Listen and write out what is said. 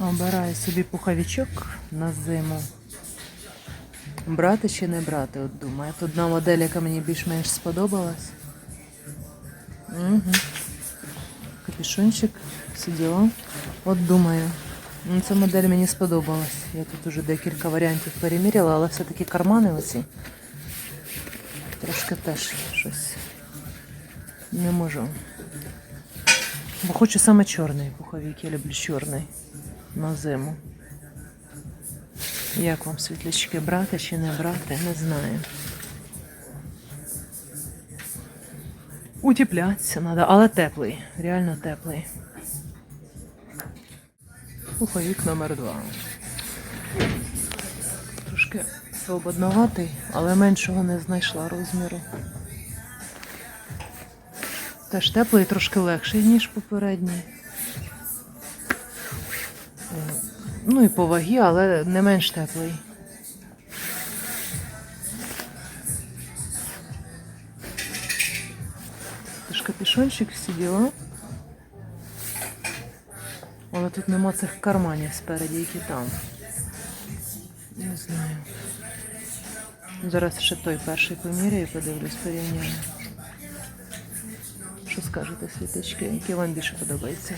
Обираю собі пуховичок на зиму. Брати чи не брати, от думаю. Тут одна модель, яка мені більш-менш сподобалась. Угу. Капюшончик, всі діла. От думаю. Ну, ця модель мені сподобалась. Я тут уже декілька варіантів переміряла, але все-таки кармани оці. Трошки теж щось не можу. Бо хочу саме чорний пуховик, я люблю чорний на зиму. Як вам світлячки брати чи не брати, не знаю. Утеплятися треба, але теплий, реально теплий. Пуховик номер два. Трошки свободноватий, але меншого не знайшла розміру. Теж теплий, трошки легший, ніж попередній. Ну і по вагі, але не менш теплий. Тож капюшончик всі діла. Але тут нема цих карманів спереді, які там. Не знаю. Зараз ще той перший поміряю, подивлюсь, порівняю. Що скажете, світочки? Який вам більше подобається?